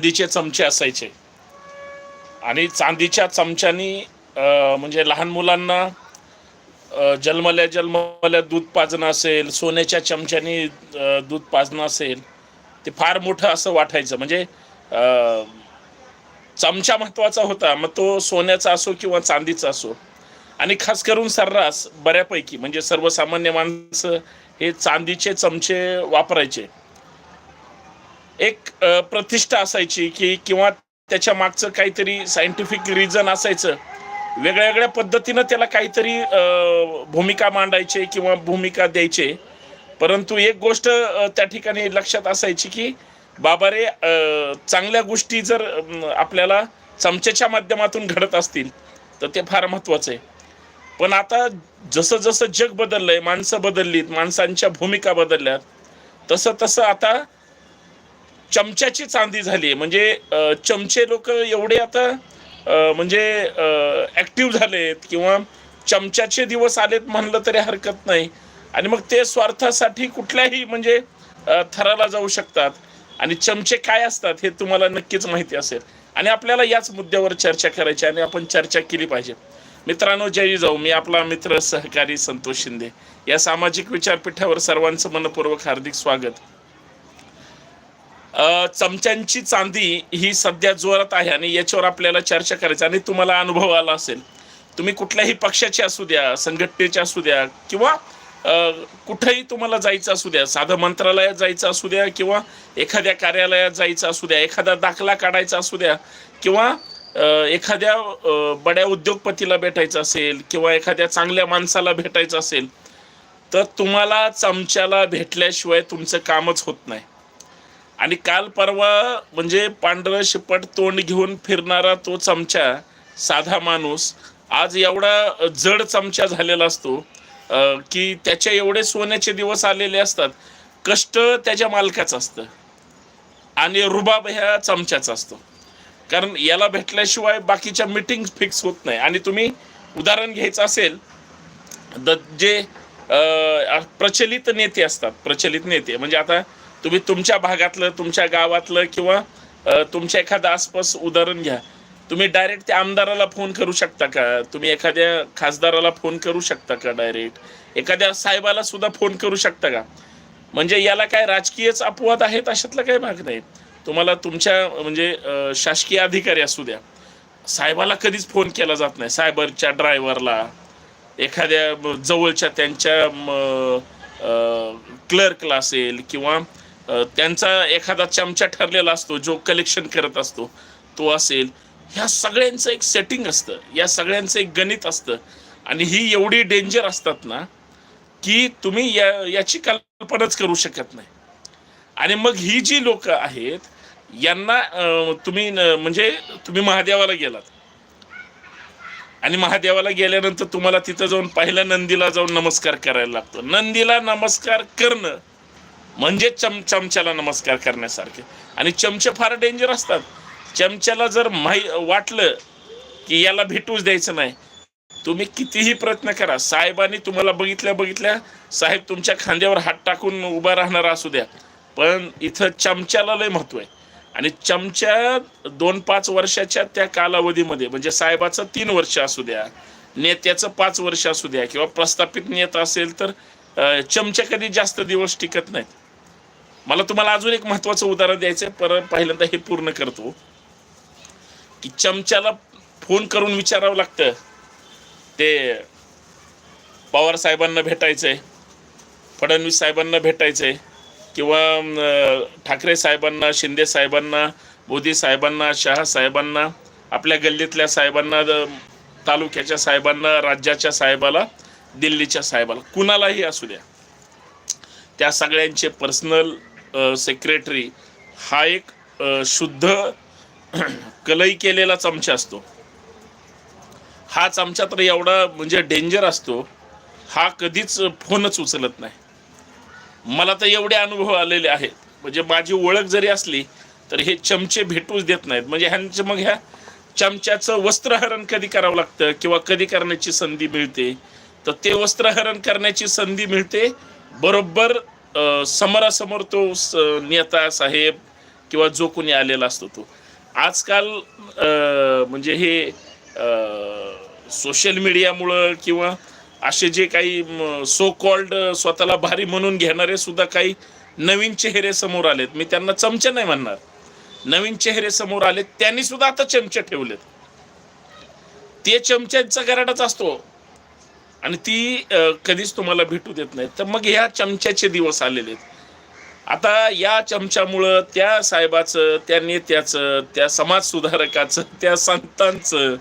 चांदीचे चमचे असायचे. आणि चांदीच्या चमच्यानी म्हणजे लहान मुलांना जन्मल्या जन्मल्या दूध पाजणं असेल सोन्याच्या चमच्यानी दूध पाजणं असेल ते फार मोठं असं वाटायचं. म्हणजे चमचा महत्त्वाचा होता मग तो सोन्याचा असो किंवा चांदीचा असो. आणि खास करून सर्रास बऱ्यापैकी म्हणजे सर्वसामान्य माणसं हे चांदीचे चमचे वापरायचे. एक प्रतिष्ठा असायची की किंवा त्याच्या मागचं काहीतरी सायंटिफिक रिझन असायचं. वेगळ्या वेगळ्या पद्धतीनं त्याला काहीतरी भूमिका मांडायचे किंवा भूमिका द्यायचे. परंतु एक गोष्ट त्या ठिकाणी लक्षात असायची की बाबा रे चांगल्या गोष्टी जर आपल्याला चमच्याच्या माध्यमातून घडत असतील तर ते फार महत्त्वाचं आहे. पण आता जसं जसं जग बदललंय माणसं बदललीत माणसांच्या भूमिका बदलल्यात तसं तसं आता चमच्याची चांदी झाली म्हणजे चमचे लोक एवढे आता म्हणजे ॲक्टिव्ह झालेत किंवा चमच्याचे दिवस आलेत म्हणलं तरी हरकत नाही. आणि मग ते स्वार्थासाठी कुठल्याही म्हणजे थराला जाऊ शकतात. आणि चमचे काय असतात हे तुम्हाला नक्कीच माहिती असेल. आणि आपल्याला याच मुद्द्यावर चर्चा करायची आणि आपण चर्चा केली पाहिजे. मित्रांनो जय जाऊ. मी आपला मित्र सहकारी संतोष शिंदे. या सामाजिक विचारपीठावर सर्वांचं मनपूर्वक हार्दिक स्वागत. चमच्यांची चांदी ही सध्या जोरात आहे आणि याच्यावर आपल्याला चर्चा करायची आणि तुम्हाला अनुभव आला असेल. तुम्ही कुठल्याही पक्षाचे असू द्या संघटनेचे असू द्या किंवा कुठेही तुम्हाला जायचं असू द्या साधं मंत्रालयात जायचं असू द्या किंवा एखाद्या कार्यालयात जायचं असू द्या एखादा दाखला काढायचा असू द्या किंवा एखाद्या बड्या उद्योगपतीला भेटायचं असेल किंवा एखाद्या चांगल्या माणसाला भेटायचं असेल तर तुम्हाला चमच्याला भेटल्याशिवाय तुमचं कामच होत नाही. आणि काल परवा म्हणजे पांढरं शिपट तोंड घेऊन फिरणारा तो चमचा साधा माणूस आज एवढा जड चमचा झालेला असतो की त्याच्या एवढे सोन्याचे दिवस आलेले असतात कष्ट त्याच्या मालकाचं असतं आणि रुबाब ह्या चमच्याचा असतो. कारण याला भेटल्याशिवाय बाकीच्या मिटिंग फिक्स होत नाही. आणि तुम्ही उदाहरण घ्यायचं असेल द जे प्रचलित नेते असतात प्रचलित नेते म्हणजे आता तुम्ही तुमच्या भागातलं तुमच्या गावातलं किंवा तुमच्या एखादं आसपास उदाहरण घ्या. तुम्ही डायरेक्ट त्या आमदाराला फोन करू शकता का? तुम्ही एखाद्या खासदाराला फोन करू शकता का डायरेक्ट एखाद्या साहेबाला सुद्धा फोन करू शकता का? म्हणजे याला काय राजकीयच अपवाद आहेत अशातला काही भाग नाही. तुम्हाला तुमच्या म्हणजे शासकीय अधिकारी असू द्या. साहेबाला कधीच फोन केला जात नाही. सायबरच्या ड्रायव्हरला एखाद्या जवळच्या त्यांच्या क्लर्कला असेल किंवा त्यांचा एखादा चमचा ठरलेला असतो जो कलेक्शन करत असतो तो असेल. ह्या सगळ्यांचं एक सेटिंग असतं या सगळ्यांचं एक गणित असतं. आणि ही एवढी डेंजर असतात ना की तुम्ही या याची कल्पनाच करू शकत नाही. आणि मग ही जी लोक आहेत यांना तुम्ही म्हणजे तुम्ही महादेवाला गेलात. आणि महादेवाला गेल्यानंतर तुम्हाला तिथं जाऊन पहिल्या नंदीला जाऊन नमस्कार करायला लागतो. नंदीला नमस्कार करणं म्हणजे चम चमच्याला नमस्कार करण्यासारखे. आणि चमचे फार डेंजर असतात. चमच्याला जर माही वाटलं की याला भेटूच द्यायचं नाही तुम्ही कितीही प्रयत्न करा. साहेबांनी तुम्हाला बघितल्या बघितल्या साहेब तुमच्या खांद्यावर हात टाकून उभा राहणारा असू द्या. पण इथं चमच्याला लय महत्त्व आहे. आणि चमच्या दोन पाच वर्षाच्या त्या कालावधीमध्ये म्हणजे साहेबाचं तीन वर्ष असू द्या नेत्याचं पाच वर्ष असू द्या किंवा प्रस्थापित नेता असेल तर चमच्या कधी जास्त दिवस टिकत नाहीत. मला तुम्हाला अजून एक महत्वाचं उदाहरण द्यायचं आहे परत पहिल्यांदा हे पूर्ण करतो की चमच्याला फोन करून विचारावं लागतं. ते पवार साहेबांना भेटायचंय फडणवीस साहेबांना भेटायचंय किंवा ठाकरे साहेबांना शिंदे साहेबांना मोदी साहेबांना शहा साहेबांना आपल्या गल्लीतल्या साहेबांना तालुक्याच्या साहेबांना राज्याच्या साहेबाला दिल्लीच्या साहेबाला. कुणालाही असू द्या. त्या सगळ्यांचे पर्सनल सेक्रेटरी हा एक शुद्ध कलई केलेला चमचा असतो. हा चमचा तर एवढा म्हणजे डेंजर असतो हा कधीच फोनच उचलत नाही. मला तर एवढे अनुभव आलेले आहेत. म्हणजे माझी ओळख जरी असली तर हे चमचे भेटूच देत नाहीत. म्हणजे ह्यांचं मग ह्या चमच्याचं वस्त्रहरण कधी करावं लागतं किंवा कधी करण्याची संधी मिळते? तर ते वस्त्रहरण करण्याची संधी मिळते बरोबर समोरासमोर तो नेता साहेब किंवा जो कोणी आलेला असतो तो. आजकाल अं, म्हणजे हे सोशल मीडियामुळं किंवा असे जे काही सो कॉल्ड स्वतःला भारी म्हणून घेणारे सुद्धा काही नवीन चेहरे समोर आलेत. मी त्यांना चमचे नाही म्हणणार. नवीन चेहरे समोर आलेत त्यांनी सुद्धा आता चमचे ठेवलेत. ते चमच्यांचा गराडाच असतो. आणि ती कधीच तुम्हाला भेटू देत नाही तर मग ह्या चमच्याचे दिवस आलेले आहेत. आता या चमच्यामुळं त्या साहेबाचं त्या नेत्याचं त्या समाज सुधारकाचं त्या संतांचं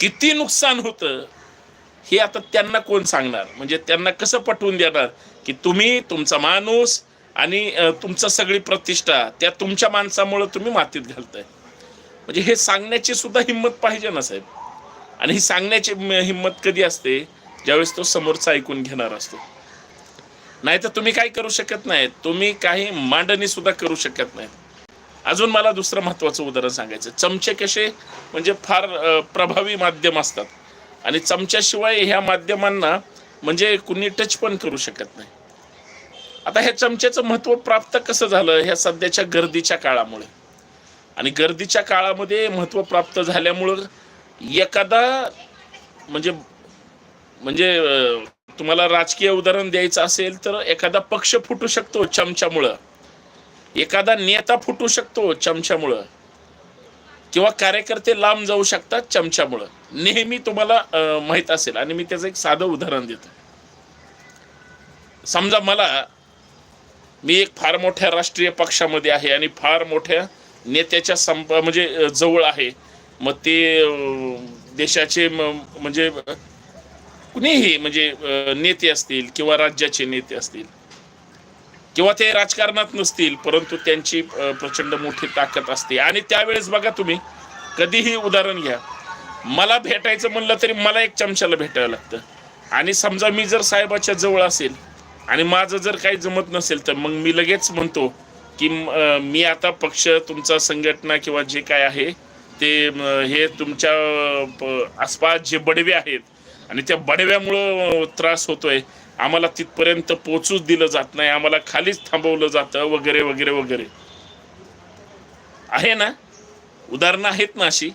किती नुकसान होतं हे आता त्यांना कोण सांगणार? म्हणजे त्यांना कसं पटवून देणार? की तुम्ही तुमचा माणूस आणि तुमचं सगळी प्रतिष्ठा त्या तुमच्या माणसामुळं तुम्ही मातीत घालताय. म्हणजे हे सांगण्याची सुद्धा हिंमत पाहिजे ना साहेब? आणि ही सांगण्याची हिंमत कधी असते? ज्यावेळेस तो समोरचा ऐकून घेणार असतो. नाही तर तुम्ही काय करू शकत नाही तुम्ही काही मांडणी सुद्धा करू शकत नाही अजून मला दुसरं महत्वाचं उदाहरण सांगायचं चमचे कसे? म्हणजे फार प्रभावी माध्यम असतात. आणि चमच्याशिवाय ह्या माध्यमांना म्हणजे कुणी टच पण करू शकत नाही. आता ह्या चमच्याचं महत्त्व प्राप्त कसं झालं? ह्या सध्याच्या गर्दीच्या काळामुळे. आणि गर्दीच्या काळामध्ये महत्त्व प्राप्त झाल्यामुळं एखादा म्हणजे म्हणजे तुम्हाला राजकीय उदाहरण द्यायचं असेल तर एखादा पक्ष फुटू शकतो चमच्यामुळं. एखादा नेता फुटू शकतो चमच्यामुळं. किंवा कार्यकर्ते लांब जाऊ शकतात चमच्यामुळं. नेहमी तुम्हाला माहीत माहीत असेल. आणि मी त्याचं एक साधं उदाहरण देतो. समजा मला मी एक फार मोठ्या राष्ट्रीय पक्षामध्ये आहे आणि फार मोठ्या नेत्याच्या संप म्हणजे जवळ आहे. मग ते देशाचे म्हणजे कुणीही म्हणजे नेते असतील किंवा राज्याचे नेते असतील किंवा ते राजकारणात नसतील परंतु त्यांची प्रचंड मोठी ताकद असते. आणि त्यावेळेस बघा तुम्ही कधीही उदाहरण घ्या. मला भेटायचं म्हणलं तरी मला एक चमच्याला भेटावं लागतं. आणि समजा मी जर साहेबाच्या जवळ असेल आणि माझं जर काही जमत नसेल तर मग मी लगेच म्हणतो की मी आता पक्ष तुमचा संघटना किंवा जे काय आहे ते हे तुमच्या प- आसपास जे बडवे आहेत आणि त्या बडव्यामुळं त्रास होतोय. आम्हाला तिथपर्यंत पोचूच दिलं जात नाही. आम्हाला खालीच थांबवलं जातं वगैरे वगैरे वगैरे. आहे ना? उदाहरणं आहेत ना अशी?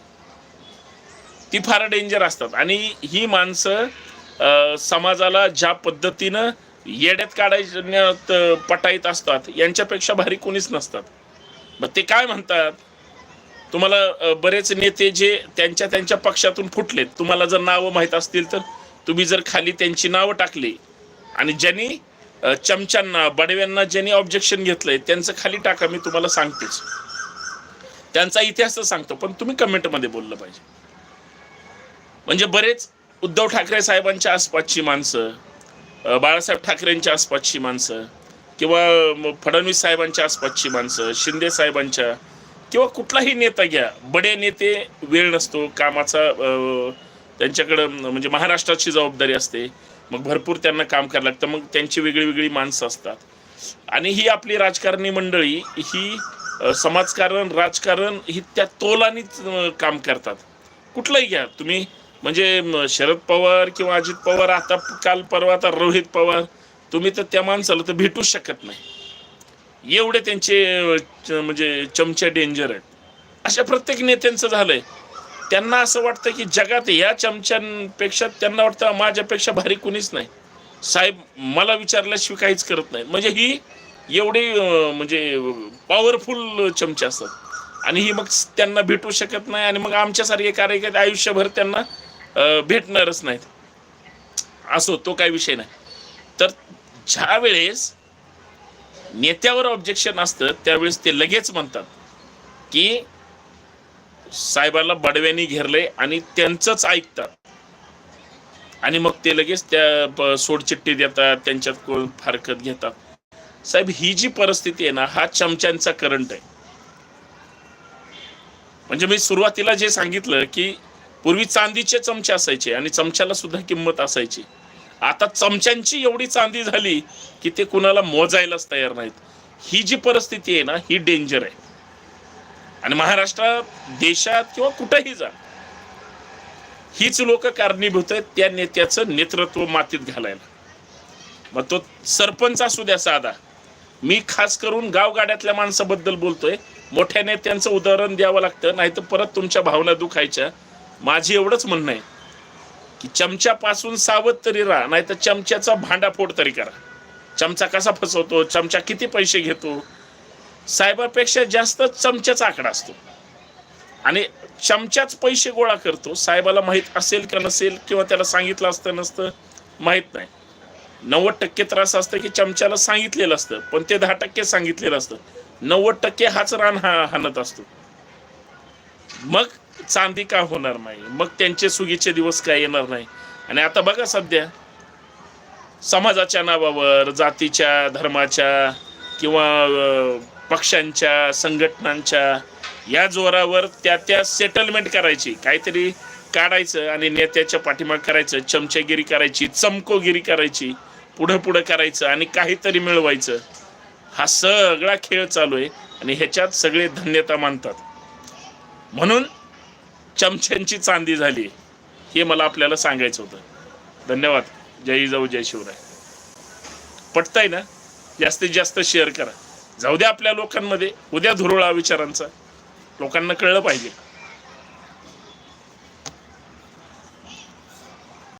ती फार डेंजर असतात. आणि ही माणसं समाजाला ज्या पद्धतीनं येड्यात काढायच्या पटाईत असतात यांच्यापेक्षा भारी कोणीच नसतात. मग ते काय म्हणतात? तुम्हाला बरेच नेते जे त्यांच्या त्यांच्या पक्षातून फुटलेत तुम्हाला जर नावं माहीत असतील तर तुम्ही जर खाली त्यांची नावं टाकली आणि ज्यांनी चमच्यांना बडव्यांना ज्यांनी ऑब्जेक्शन घेतलंय त्यांचं खाली टाका मी तुम्हाला सांगतेच. त्यांचा इतिहास तर सांगतो पण तुम्ही कमेंटमध्ये बोललं पाहिजे. म्हणजे बरेच उद्धव ठाकरे साहेबांच्या आसपासची माणसं बाळासाहेब ठाकरेंच्या आसपासची माणसं किंवा फडणवीस साहेबांच्या आसपासची माणसं शिंदे साहेबांच्या किंवा कुठलाही नेता घ्या बडे नेते वेळ नसतो कामाचा त्यांच्याकडं म्हणजे महाराष्ट्राची जबाबदारी असते. मग भरपूर त्यांना काम करायला लागतं मग त्यांची वेगळी वेगळी माणसं असतात. आणि ही आपली राजकारणी मंडळी ही समाजकारण राजकारण ही त्या तोलानीच काम करतात. कुठलंही घ्या तुम्ही म्हणजे शरद पवार किंवा अजित पवार आता काल परवा आता रोहित पवार तुम्ही तर त्या माणसाला तर भेटूच शकत नाही. एवढे त्यांचे च- म्हणजे चमचे डेंजर आहेत. अशा प्रत्येक नेत्यांचं झालंय. त्यांना असं वाटतं की जगात या चमच्यांपेक्षा त्यांना वाटतं माझ्यापेक्षा भारी कुणीच नाही. साहेब मला विचारल्याशिवाय काहीच करत नाही म्हणजे ही एवढी म्हणजे पॉवरफुल चमचे असतात. आणि ही मग त्यांना भेटू शकत नाही आणि मग आमच्यासारखे कार्यकर्ते आयुष्यभर त्यांना भेटणारच नाहीत. असो तो काही विषय नाही. तर ज्या वेळेस नेत्यावर ऑब्जेक्शन असतं त्यावेळेस ते लगेच म्हणतात की साहेबाला बडव्यानी घेरले आणि त्यांचंच ऐकतात. आणि मग ते लगेच त्या सोडचिठ्ठी देतात त्यांच्यात कोण फारकत घेतात. साहेब ही जी परिस्थिती आहे ना हा चमच्यांचा करंट आहे. म्हणजे मी सुरुवातीला जे सांगितलं की पूर्वी चांदीचे चमचे असायचे आणि चमच्याला सुद्धा किंमत असायची. आता चमच्यांची एवढी चांदी झाली की ते कुणाला मोजायलाच तयार नाहीत. ही जी परिस्थिती आहे ना ही डेंजर आहे. आणि महाराष्ट्रात देशात किंवा कुठेही जा हीच लोक कारणीभूत आहेत त्या नेत्याचं नेतृत्व मातीत घालायला. मग तो सरपंच असू द्या साधा मी खास करून गावगाड्यातल्या माणसाबद्दल बोलतोय मोठ्या नेत्यांचं उदाहरण द्यावं लागतं नाही तर परत तुमच्या भावना दुखायच्या. माझी एवढंच म्हणणं आहे. की चमच्यापासून सावध तरी राहा नाही तर चमच्याचा भांडाफोड तरी करा. चमचा कसा फसवतो चमचा किती पैसे घेतो? साहेबापेक्षा जास्त चमच्याचा आकडा असतो. आणि चमच्याच पैसे गोळा करतो साहेबाला माहीत असेल का नसेल किंवा त्याला सांगितलं असतं नसतं माहीत नाही. नव्वद टक्के त्रास असतं की चमच्याला सांगितलेलं असतं पण ते दहा टक्के सांगितलेलं असतं. नव्वद टक्के हाच रान हा हाणत असतो. मग चांदी का होणार नाही? मग त्यांचे सुगीचे दिवस काय येणार नाही? आणि आता बघा सध्या समाजाच्या नावावर जातीच्या धर्माच्या किंवा पक्षांच्या संघटनांच्या या जोरावर त्या त्या सेटलमेंट करायची. काहीतरी काढायचं आणि नेत्याच्या पाठीमाग करायचं चमचेगिरी करायची चमकोगिरी करायची पुढं पुढं करायचं आणि काहीतरी मिळवायचं. हा सगळा खेळ चालू आहे आणि ह्याच्यात सगळे धन्यता मानतात. म्हणून चमच्यांची चांदी झाली. हे मला आपल्याला सांगायचं होतं. धन्यवाद. जय जाऊ जय शिवराय. पटतंय ना? जास्तीत जास्त शेअर करा. जाऊ द्या आपल्या लोकांमध्ये. उद्या धुरोळा विचारांचा. लोकांना कळलं पाहिजे.